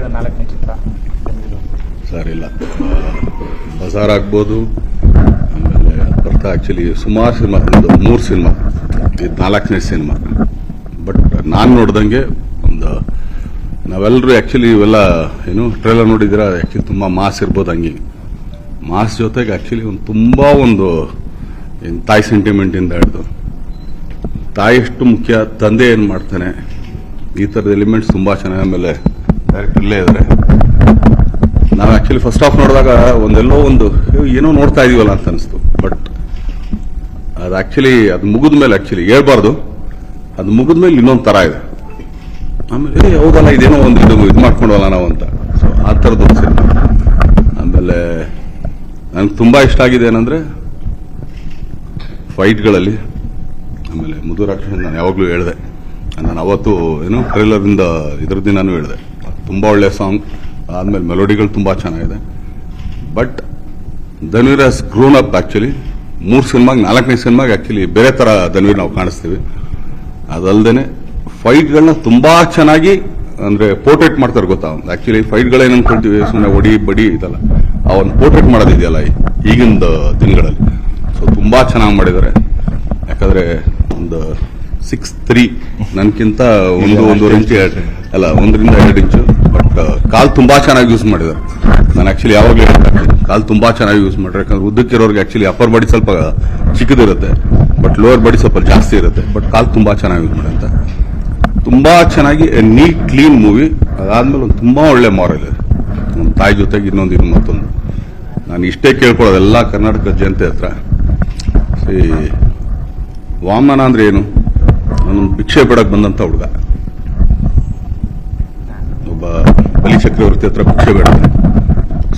ತೆರೆದ ನಾಲ್ಕನೇ ಚಿತ್ರ. ಸರ್ ಇಲ್ಲ ಬಜಾರ್ ಆಗ್ಬೋದು ಆಮೇಲೆ ಬರ್ತಾ ಆ್ಯಕ್ಚುಲಿ ಸುಮಾರು ಸಿನಿಮಾ, ಒಂದು ಮೂರು ಸಿನಿಮಾ ಇದು ನಾಲ್ಕನೇ ಸಿನಿಮಾ. ಬಟ್ ನಾನು ನೋಡ್ದಂಗೆ ಒಂದು ನಾವೆಲ್ಲರೂ ಆ್ಯಕ್ಚುಲಿ ಇವೆಲ್ಲ, ಏನು ಟ್ರೇಲರ್ ನೋಡಿದ್ರೆ ಆ್ಯಕ್ಚುಲಿ ತುಂಬ ಮಾಸ್ ಇರ್ಬೋದು ಹಂಗೆ. ಮಾಸ್ ಜೊತೆಗೆ ಆ್ಯಕ್ಚುಲಿ ಒಂದು ತುಂಬ ಒಂದು, ಏನು ತಾಯಿ ಸೆಂಟಿಮೆಂಟಿಂದ ಹಿಡಿದು. ತಾಯಿ ಎಷ್ಟು ಮುಖ್ಯ, ತಂದೆ ಏನು ಮಾಡ್ತಾನೆ, ಈ ಥರದ ಎಲಿಮೆಂಟ್ಸ್ ತುಂಬ ಚೆನ್ನಾಗಿ ಆಮೇಲೆ ಡೈರೆಕ್ಟ್ ಇಲ್ಲೇ ಇದ್ದಾರೆ ನಾವು ಆಕ್ಚುಲಿ ಫಸ್ಟ್ ಆಫ್ ನೋಡಿದಾಗ ಒಂದೆಲ್ಲೋ ಒಂದು ಏನೋ ನೋಡ್ತಾ ಇದೀವಲ್ಲ ಅಂತ ಅನಿಸ್ತು. ಬಟ್ ಅದು ಆಕ್ಚುಲಿ ಅದು ಮುಗಿದ ಮೇಲೆ ಆಕ್ಚುಲಿ ಹೇಳ್ಬಾರ್ದು. ಅದು ಮುಗಿದ ಮೇಲೆ ಇನ್ನೊಂದು ತರ ಇದೆ. ಆಮೇಲೆ ಹೌದಲ್ಲ, ಇದೇನೋ ಒಂದು ಇದು ಇದು ಮಾಡ್ಕೊಂಡವಲ್ಲ ನಾವು ಅಂತ. ಸೊ ಆ ಥರದ್ದು ಸಿನಿಮಾ ಆಮೇಲೆ, ನನಗೆ ತುಂಬ ಇಷ್ಟ ಆಗಿದೆ ಏನಂದ್ರೆ ಫೈಟ್ಗಳಲ್ಲಿ ಆಮೇಲೆ ಮುದುರಾಕ್ಷ ನಾನು ಯಾವಾಗಲೂ ಹೇಳಿದೆ. ನಾನು ಅವತ್ತು, ಏನು ಟ್ರೈಲರಿಂದ ಇದ್ರ ದಿನಾನು ಹೇಳಿದೆ. ತುಂಬ ಒಳ್ಳೆ ಸಾಂಗ್ ಆದ್ಮೇಲೆ ಮೆಲೋಡಿಗಳು ತುಂಬ ಚೆನ್ನಾಗಿದೆ. ಬಟ್ ಧನ್ವೀರ್ ಹಸ್ ಗ್ರೋನ್ ಅಪ್ ಆ್ಯಕ್ಚುಲಿ ಮೂರು ಸಿನಿಮಾಗೆ ನಾಲ್ಕನೇ ಸಿನಿಮಾಗೆ ಆಕ್ಚುಲಿ ಬೇರೆ ಥರ ಧನ್ವೀರ್ ನಾವು ಕಾಣಿಸ್ತೀವಿ. ಅದಲ್ದೇನೆ ಫೈಟ್ಗಳನ್ನ ತುಂಬಾ ಚೆನ್ನಾಗಿ ಅಂದ್ರೆ ಪೋರ್ಟ್ರೇಟ್ ಮಾಡ್ತಾರೆ ಗೊತ್ತಾ? ಆ್ಯಕ್ಚುಲಿ ಫೈಟ್ಗಳೇನು ಅನ್ಕೊಳ್ತೀವಿ ಸುಮ್ಮನೆ ಒಡಿ ಬಡಿ ಇದಲ್ಲ. ಆ ಒಂದು ಪೋರ್ಟ್ರೇಟ್ ಮಾಡೋದಿದೆಯಲ್ಲ ಈಗಿನ ದಿನಗಳಲ್ಲಿ. ಸೊ ತುಂಬಾ ಚೆನ್ನಾಗಿ ಮಾಡಿದ್ದಾರೆ. ಯಾಕಂದ್ರೆ ಒಂದು ಸಿಕ್ಸ್ ತ್ರೀ ನನಗಿಂತ ಒಂದು ಒಂದೂವರೆ ಇಂಚು ಎರಡು ಅಲ್ಲ ಒಂದರಿಂದ ಎರಡು ಇಂಚು ಕಾಲ್ ತುಂಬಾ ಚೆನ್ನಾಗಿ ಯೂಸ್ ಮಾಡಿದ್ದಾರೆ. ನಾನು ಆಕ್ಚುಲಿ ಯಾವಾಗಲೂ ಹೇಳ್ತಾ ಕಾಲ್ ತುಂಬಾ ಚೆನ್ನಾಗಿ ಯೂಸ್ ಮಾಡ್ರೆ ಯಾಕಂದ್ರೆ ಉದ್ದಕ್ಕಿರೋರಿಗೆ ಆಕ್ಚುಲಿ ಅಪ್ಪರ್ ಬಾಡಿ ಸ್ವಲ್ಪ ಚಿಕ್ಕದಿರುತ್ತೆ ಬಟ್ ಲೋವರ್ ಬಾಡಿ ಸ್ವಲ್ಪ ಜಾಸ್ತಿ ಇರುತ್ತೆ ಬಟ್ ಕಾಲ್ ತುಂಬಾ ಚೆನ್ನಾಗಿ ಯೂಸ್ ಮಾಡಿ ಅಂತ. ತುಂಬಾ ಚೆನ್ನಾಗಿ ನೀಟ್ ಕ್ಲೀನ್ ಮೂವಿ ಅದಾದ್ಮೇಲೆ ಒಂದು ತುಂಬಾ ಒಳ್ಳೆ ಮಾರಲ್ ಇದೆ. ನಮ್ಮ ತಾಯಿ ಜೊತೆಗೆ ಇನ್ನೊಂದು ಇನ್ನು ಮತ್ತೊಂದು. ನಾನು ಇಷ್ಟೇ ಕೇಳ್ಕೊಳ್ಳೋದು ಎಲ್ಲ ಕರ್ನಾಟಕ ಜನತೆ ಹತ್ರ. ಈ ವಾಮನ ಅಂದ್ರೆ ಏನು? ನಾನು ಭಿಕ್ಷೆ ಬಿಡಕ್ ಬಂದಂತ ಹುಡುಗ. ಒಬ್ಬ ಬಲಿ ಚಕ್ರವರ್ತಿ ಹತ್ರ ಭಿಕ್ಷೆ ಬೇಡ್ತಾನೆ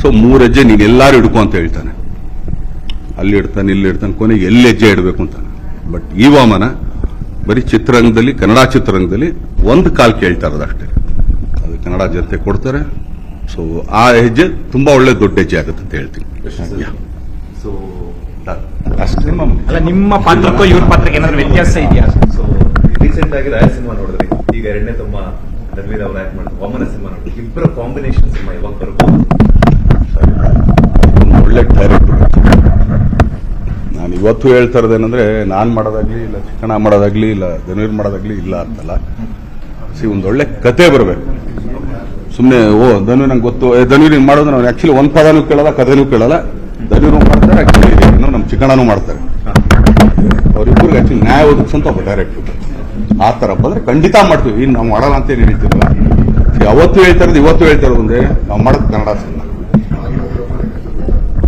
ಸೊ ಮೂರು ಹೆಜ್ಜೆ ನೀನು ಎಲ್ಲಾರು ಹಿಡ್ಕೊ ಅಂತ ಹೇಳ್ತಾನೆ. ಅಲ್ಲಿ ಇಡ್ತಾನೆ ಇಲ್ಲಿ ಇಡ್ತಾನೆ ಕೊನೆಗೆ ಎಲ್ಲಿ ಹೆಜ್ಜೆ ಇಡಬೇಕು ಅಂತಾನೆ. ಬಟ್ ಈ ವಾಮನ ಬರೀ ಚಿತ್ರರಂಗದಲ್ಲಿ ಕನ್ನಡ ಚಿತ್ರರಂಗದಲ್ಲಿ ಒಂದು ಕಾಲ್ ಕೇಳ್ತಾ ಇರೋದು ಅಷ್ಟೇ. ಅದು ಕನ್ನಡ ಜನತೆ ಕೊಡ್ತಾರೆ. ಸೊ ಆ ಹೆಜ್ಜೆ ತುಂಬಾ ಒಳ್ಳೆ ದೊಡ್ಡ ಹೆಜ್ಜೆ ಆಗುತ್ತೆ ಅಂತ ಹೇಳ್ತೀನಿ. ಅಲ್ಲ ನಿಮ್ಮ ಪಾತ್ರಕ್ಕೂ ಇವ್ರ ಪಾತ್ರಕ್ಕೆ ಏನಾದ್ರು ವ್ಯತ್ಯಾಸ ಇದೆಯಾ? ಸೊ ರೀಸೆಂಟ್ ಆಗಿ ರಾಯ ಸಿನಿಮಾ ನೋಡಿದ್ರಿ. ಈಗ ಎರಡನೇ ತಮ್ಮ ರಣವೀರ್ ಅವ್ರು ಆಕ್ಟ್ ಮಾಡಿದ್ರು. ವಾಮನ ಸಿನಿಮಾ ನೋಡಿದ್ರಿ ಇಬ್ಬರ ಕಾಂಬಿನೇಷನ್ ಸಿನಿಮಾ ಇವಾಗ ಬರ್ಬೋದು ಒಂದು ಒಳ್ಳೆ ಡೈರೆಕ್ಟರ್ ನಾನು ಇವತ್ತು ಹೇಳ್ತಾ ಇರೋದೇನಂದ್ರೆ ನಾನು ಮಾಡೋದಾಗ್ಲಿ ಇಲ್ಲ ಚಿಕ್ಕಣ ಮಾಡೋದಾಗ್ಲಿ ಇಲ್ಲ ಧನೀರ್ ಮಾಡೋದಾಗ್ಲಿ ಇಲ್ಲ ಅಂತಲ್ಲ. ಸಿ ಒಂದು ಒಳ್ಳೆ ಕತೆ ಬರಬೇಕು. ಸುಮ್ಮನೆ ಓ ಧನು ನಂಗೆ ಗೊತ್ತು. ಧನ್ವೀರ್ ಹಿಂಗೆ ಮಾಡೋದು ನಾವು ಆ್ಯಕ್ಚುಲಿ ಒಂದು ಪದನೂ ಕೇಳಲ್ಲ ಕಥೆನೂ ಕೇಳಲ್ಲ. ಧನುರು ಮಾಡ್ತಾರೆ ಆ್ಯಕ್ಚುಲಿ ನಮ್ಮ ಚಿಕ್ಕಣನೂ ಮಾಡ್ತಾರೆ. ಅವರಿಬ್ಬರಿಗೆ ಆ್ಯಕ್ಚುಲಿ ನ್ಯಾಯ ಒದಗಿಸಂತ ಒಬ್ಬ ಡೈರೆಕ್ಟರ್ ಆ ಥರ ಬಂದ್ರೆ ಖಂಡಿತ ಮಾಡ್ತೀವಿ. ಇನ್ನು ನಾವು ಮಾಡಲ್ಲ ಅಂತ ಏನು ಹೇಳ್ತಿರಲ್ಲ. ಯಾವತ್ತು ಅವತ್ತು ಹೇಳ್ತಾ ಇರೋದು ಇವತ್ತು ಹೇಳ್ತಾ ಇರೋದು ಅಂದ್ರೆ ನಾವು ಮಾಡೋದು ಕನ್ನಡ ಸಿನಿಮಾ.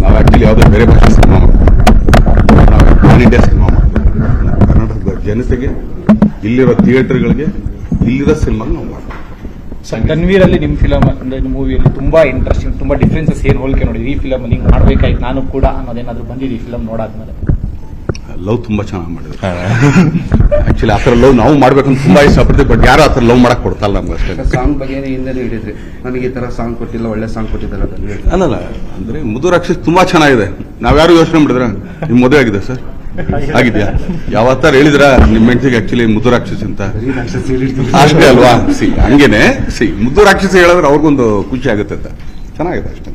ನಾವು ಆಕ್ಚುಲಿ ಯಾವುದೇ ಬೇರೆ ಭಾಷೆ ಸಿನಿಮಾ ಮಾಡ್ತೀವಿ. ನಾವು ಆಲ್ ಇಂಡಿಯಾ ಸಿನಿಮಾ ಮಾಡ್ತೀವಿ. ಕರ್ನಾಟಕದ ಜನತೆಗೆ, ಇಲ್ಲಿರೋ ಥಿಯೇಟರ್ಗಳಿಗೆ, ಇಲ್ಲಿರೋ ಸಿನಿಮಾ ನಾವು ಮಾಡ್ತೀವಿ. ಸರ್ ನಿಮ್ಮ ಅಲ್ಲಿ ನಿಮ್ ಫಿಲಮ್ ಅಂದ್ರೆ ಮೂವಿಯಲ್ಲಿ ತುಂಬಾ ಇಂಟ್ರೆಸ್ಟಿಂಗ್ ತುಂಬಾ ಡಿಫ್ರೆನ್ಸಸ್ ಏನ್ ಹೋಲಿಕೆ ನೋಡಿ? ಈ ಫಿಲಮ್ ನೀವು ಮಾಡ್ಬೇಕಾಯ್ತು, ನಾನು ಕೂಡ ಅನ್ನೋದೇನಾದ್ರು ಬಂದಿದೆ ಈ ಫಿಲಮ್ ನೋಡಾದ್ಮೇಲೆ. ಲವ್ ತುಂಬಾ ಚೆನ್ನಾಗಿ ಮಾಡಿದ್ರು. ಆಕ್ಚುಲಿ ಆ ಥರ ಲವ್ ನಾವು ಮಾಡ್ಬೇಕಂತ ತುಂಬಾ ಇಷ್ಟಪಡ್ತೀವಿ ಬಟ್ ಯಾರು ಆ ಥರ ಲವ್ ಮಾಡಕ್ ಕೊಡ್ತಾರಲ್ಲ ನಮ್ಗೆ ಅಷ್ಟೇ ಸಾಂಗ್ ಬಗ್ಗೆ ಹಿಂದೆ ಹೇಳಿದ್ರಿ. ನನಗೆ ಈ ತರ ಸಾಂಗ್ ಕೊಟ್ಟಿಲ್ಲ ಒಳ್ಳೆ ಸಾಂಗ್ ಹೇಳಿ. ಅಲ್ಲಲ್ಲ ಅಂದ್ರೆ ಮುದುರಾಕ್ಷಿ ತುಂಬಾ ಚೆನ್ನಾಗಿದೆ. ನಾವ್ಯಾರು ಯೋಚನೆ ಮಾಡಿದ್ರೆ? ನಿಮ್ ಮದುವೆ ಆಗಿದೆ ಸರ್. ಆಗಿದ್ಯಾ? ಯಾವತ್ತಾರ ಹೇಳಿದ್ರ? ನಿಮ್ ಹೆಂಡತಿಗೆ ಆಕ್ಚುಲಿ ಮುದು ರಾಕ್ಷಸ್ ಅಂತ. ಅಷ್ಟೇ ಅಲ್ವಾ? ಸಿ ಹಂಗೇನೆ ಸಿ ಮುದ್ದು ರಾಕ್ಷಸ ಹೇಳಿದ್ರೆ ಅವ್ರಿಗೊಂದು ಖುಷಿ ಆಗುತ್ತೆ ಅಂತ. ಚೆನ್ನಾಗಿದೆ ಅಷ್ಟೇ.